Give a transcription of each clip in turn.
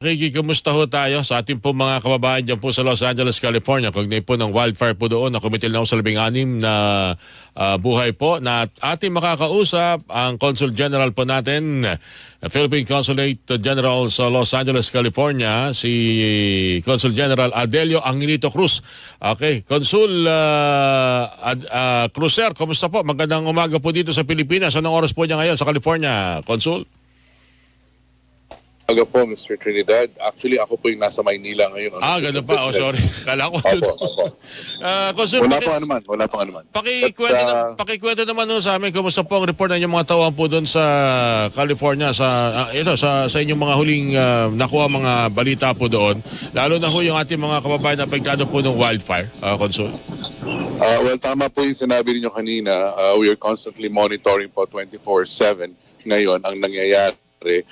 Ricky, kumusta ho tayo sa ating po mga kababayan dyan po sa Los Angeles, California? Kagnay po ng wildfire po doon na kumitil na sa labing anim na ah, buhay po na ating makakausap ang Consul General po natin, Philippine Consulate General sa Los Angeles, California, si Consul General Adelio Angelito Cruz. Okay, Consul uh, Ad, ah, Cruzer, kumusta po? Magandang umaga po dito sa Pilipinas. Anong oras po niya ngayon sa California, Consul? Aga po, Mr. Trinidad. Actually, ako po yung nasa Maynila ngayon. on Ah, ganun pa. Oh, sorry. Kala ko. Opo, opo. Ah, Consul, Wala paki- pong anuman, wala pong anuman. Pakikwento, But, na, uh, pakikwento naman nun sa amin kumusta po ang report ng inyong mga tauhan po doon sa California sa ah, ito sa sa inyong mga huling ah, nakuha mga balita po doon lalo na ho yung ating mga kababayan na apektado po ng wildfire uh, Consul. Uh, well, tama po yung sinabi niyo kanina. Uh, we are constantly monitoring po 24-7 ngayon ang nangyayari.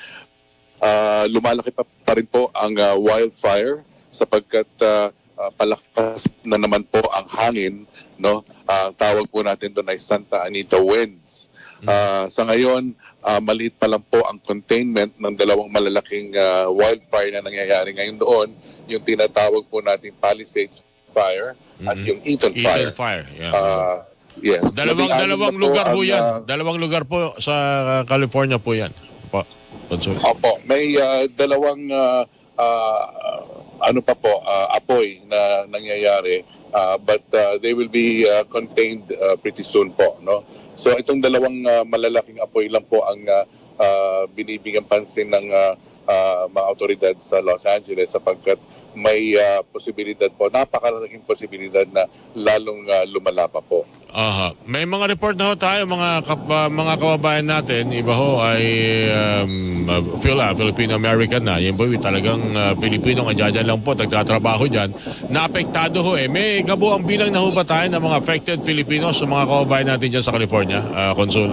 Uh, lumalaki pa, pa rin po ang uh, wildfire sapagkat uh, uh, palakas na naman po ang hangin. No? Uh, ang tawag po natin doon ay Santa Anita winds. Uh, sa ngayon, uh, maliit pa lang po ang containment ng dalawang malalaking uh, wildfire na nangyayari ngayon doon. Yung tinatawag po nating Palisades Fire at Mhm. yung Eaton Fire. Eagle fire. Yeah. Ah, yes. dalawang dalawang po lugar po ang, yan. ah, dalawang lugar po sa California po yan. Opo, may ah, dalawang ah, ah, ano pa po, ah, apoy na nangyayari ah, but ah, they will be ah, contained ah, pretty soon po, no? So itong dalawang ah, malalaking apoy lang po ang ah, ah, binibigyan pansin ng ah, ah, mga autoridad sa Los Angeles sapagkat may ah, posibilidad po, napakalaking posibilidad na lalong ah, lumala pa po. Aha. May mga report na ho tayo mga kap- mga kababayan natin, iba ho ay um, uh, ah, Filipino American na. Yan po talagang uh, Pilipino nga dyan lang po nagtatrabaho diyan. Naapektado ho eh. May kabuang bilang na ho ba tayo ng mga affected Filipinos sa mga kababayan natin diyan sa California, ah, Consul?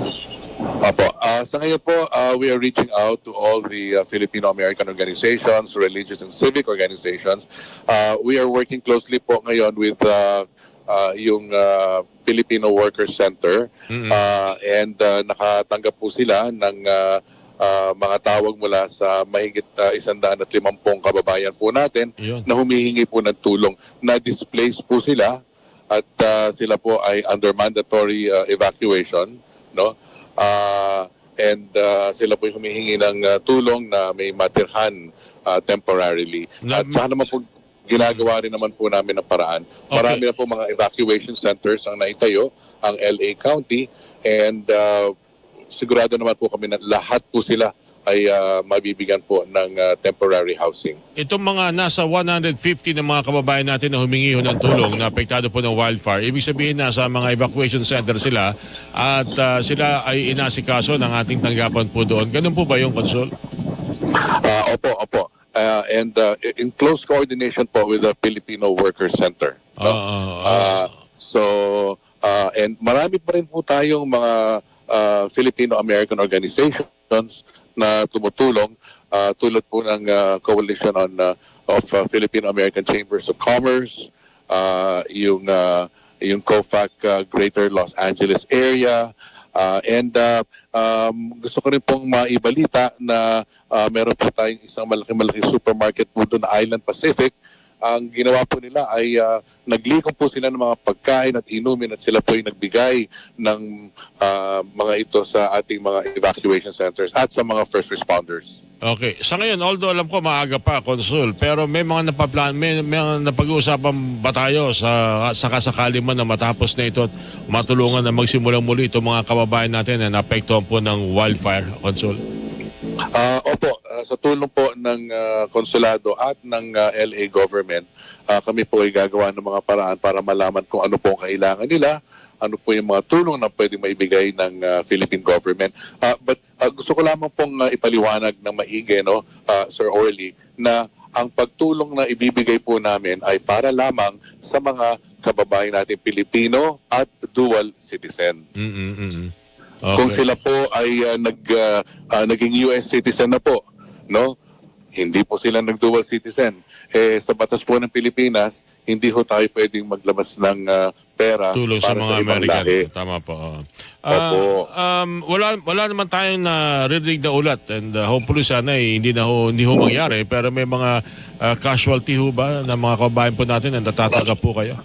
Opo. Ah, sa ngayon po, ah, we are reaching out to all the ah, Filipino-American organizations, religious and civic organizations. Ah, we are working closely po ngayon with ah, ah, yung ah, Filipino Workers Center Mm-mm. Ah, and ah, nakatanggap po sila ng ah, ah, mga tawag mula sa mahigit uh, isandaan at limampung kababayan po natin Yun. na humihingi po ng tulong. Na-displace po sila at ah, sila po ay under mandatory ah, evacuation. No? Ah, and ah, sila po ay humihingi ng ah, tulong na may matirhan ah, temporarily. At saka naman po ginagawa rin naman po namin ng paraan. Marami na po mga evacuation centers ang naitayo, ang LA County, and ah, sigurado naman po kami na lahat po sila ay ah, mabibigyan po ng ah, temporary housing. Itong mga nasa 150 na mga kababayan natin na humingi ho ng tulong na apektado po ng wildfire, ibig sabihin na sa mga evacuation center sila at ah, sila ay inasikaso ng ating tanggapan po doon. Ganun po ba yung Consul? Ah, opo, opo. Ah, and ah, in close coordination po with the Filipino Workers Center. No? Ah. Ah, so, ah, and marami pa rin po tayong mga ah, Filipino-American organizations na tumutulong ah, tulad po ng ah, Coalition on ah, of ah, Filipino-American Chambers of Commerce, ah, yung ah, yung COFAC ah, Greater Los Angeles area, ah, and ah, um, gusto ko rin pong maibalita na ah, meron po tayong isang malaki-malaki supermarket po doon Island Pacific ang ginawa po nila ay uh, naglikom po sila ng mga pagkain at inumin at sila po ay nagbigay ng ah, mga ito sa ating mga evacuation centers at sa mga first responders. Okay. Sa ngayon, although alam ko maaga pa, Consul, pero may mga napaplan, may, may napag-uusapan ba tayo sa sakasakali man na matapos na ito at matulungan na magsimulang muli itong mga kababayan natin na naapektuhan po ng wildfire, Consul? Ah, opo, ah, sa tulong po ng ah, konsulado at ng ah, LA government, ah, kami po ay gagawa ng mga paraan para malaman kung ano po ang kailangan nila, ano po yung mga tulong na pwede maibigay ng ah, Philippine government. Ah, but ah, gusto ko lamang pong ah, ipaliwanag ng maigi, no, ah, Sir Orly, na ang pagtulong na ibibigay po namin ay para lamang sa mga kababayan natin Pilipino at dual citizen. Mm-mm-mm. Kung sila po ay ah, nag ah, ah, naging US citizen na po, no? Hindi po sila nag-dual citizen. Eh sa batas po ng Pilipinas, hindi ho tayo pwedeng maglabas ng ah, pera tulong sa para mga ibang American. lahi. Tama po. Ah, Opo. um, wala wala naman tayong naririnig na ulat and uh, hopefully sana eh, hindi na ho, hindi ho mangyari pero may mga uh, casualty ho ba ng mga kababayan po natin na natatanggap po kayo?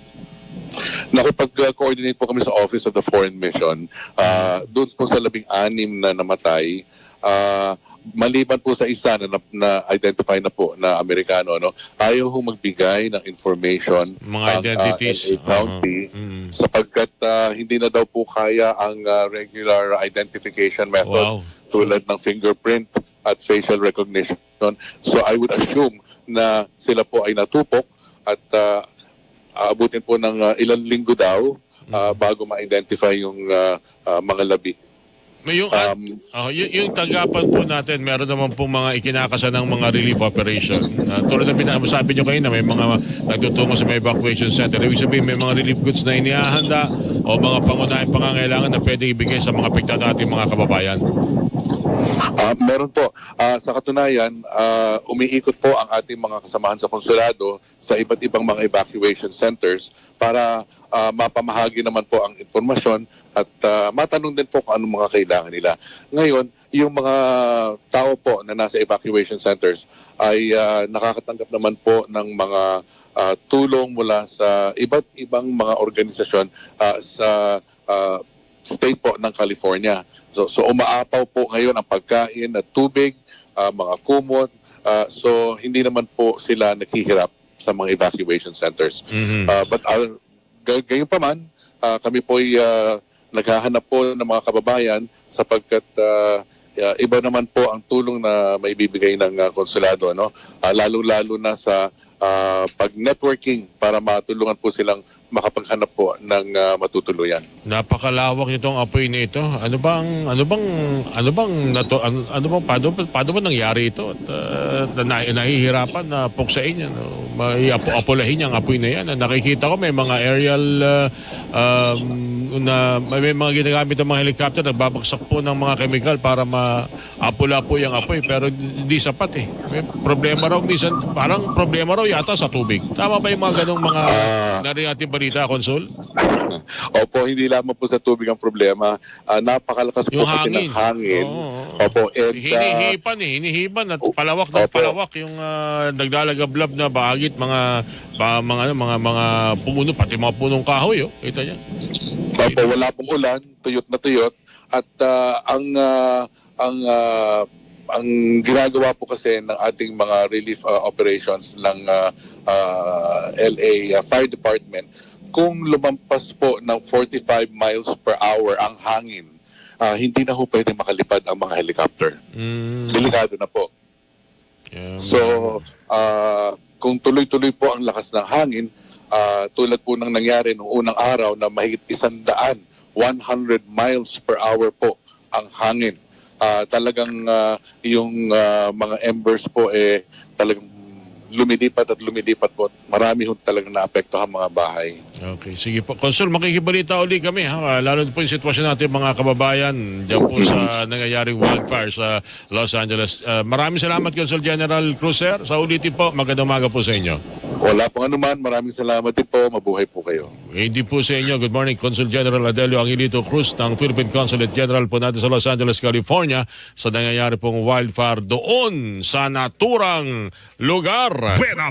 Nakipag-coordinate po kami sa Office of the Foreign Mission. Uh, doon po sa labing-anim na namatay, uh, maliban po sa isa na, na identify na po na Amerikano, no, ayaw ho magbigay ng information Mga ang, uh, identities. LA County Uh-huh. Mm. sapagkat uh, hindi na daw po kaya ang uh, regular identification method Wow. tulad ng fingerprint at facial recognition. So I would assume na sila po ay natupok at uh, aabutin po ng uh, ilang linggo daw uh, bago ma-identify yung uh, uh, mga labi. May yung, Um, oh, yung, yung tagapan po natin, meron naman po mga ikinakasa ng mga relief operation. Uh, tulad na binasabi nyo kayo na may mga nagtutungo sa may evacuation center. Ibig sabihin may mga relief goods na inihahanda o mga pangunahing pangangailangan na pwede ibigay sa mga apektado nating mga kababayan. Ah, meron po. Ah, sa katunayan, ah, umiikot po ang ating mga kasamahan sa konsulado sa iba't ibang mga evacuation centers para ah, mapamahagi naman po ang impormasyon at ah, matanong din po kung anong mga kailangan nila. Ngayon, yung mga tao po na nasa evacuation centers ay ah, nakakatanggap naman po ng mga ah, tulong mula sa iba't ibang mga organisasyon ah, sa ah, state po ng California. So, so umaapaw po ngayon ang pagkain at tubig, ah, mga kumot. Ah, so hindi naman po sila naghihirap sa mga evacuation centers. Mhm. Ah, but uh, gay- gayon pa man, ah, kami po ay ah, naghahanap po ng mga kababayan sapagkat ah, ah, iba naman po ang tulong na may bibigay ng ah, konsulado. No? Ah, lalo-lalo na sa ah, pag-networking para matulungan po silang makapaghanap po ng ah, matutuluyan. Napakalawak nitong apoy na ito. Ano bang ano bang ano bang nato, ano, ano bang paano, paano ba nangyari ito? At uh, na, nahihirapan na puksain yan. No? May apo, apolahin ang apoy na yan. Nakikita ko may mga aerial uh, um, na may mga ginagamit ng mga helicopter nagbabagsak po ng mga chemical para maapula po yung apoy pero hindi sapat eh. May problema raw minsan parang problema raw yata sa tubig. Tama ba yung mga ganong mga Ah. narinig natin balita, Konsul? Opo, hindi lamang po sa tubig ang problema. Ah, napakalakas po Yung kasi hangin. ng hangin. Oo. Opo, and ah, Hinihipan eh, hinihipan at palawak ng Opo. palawak yung uh, naglalagablab na bahagit mga pa, mga ano, mga mga puno pati mga punong kahoy oh. Kita niya. Opo, wala pong ulan, tuyot na tuyot. At ah, ang ah, ang ah, ang ginagawa po kasi ng ating mga relief ah, operations ng ah, ah, LA ah, Fire Department, kung lumampas po ng 45 miles per hour ang hangin, ah, hindi na ho pwede makalipad ang mga helicopter. Mm, Delikado na po. yeah, So, ah, kung tuloy-tuloy po ang lakas ng hangin, ah, tulad po ng nangyari noong unang araw na mahigit isandaan, 100 miles per hour po ang hangin. Ah, talagang ah, yung ah, mga embers po eh talagang lumilipat at lumilipat po. Marami ho talagang naapektuhan mga bahay. Okay, sige po. Konsul, makikibalita uli kami ha. Lalo na po yung sitwasyon natin mga kababayan diyan po sa nangyayaring wildfire sa Los Angeles. Uh, maraming salamat Consul General Cruzer. Sa ulitin po, magandang umaga po sa inyo. Wala pong anuman. Maraming salamat din po. Mabuhay po kayo. Hindi po sa inyo. Good morning, Consul General Adelio Angelito Cruz ng Philippine Consulate General po natin sa Los Angeles, California sa nangyayari pong wildfire doon sa naturang lugar. Buena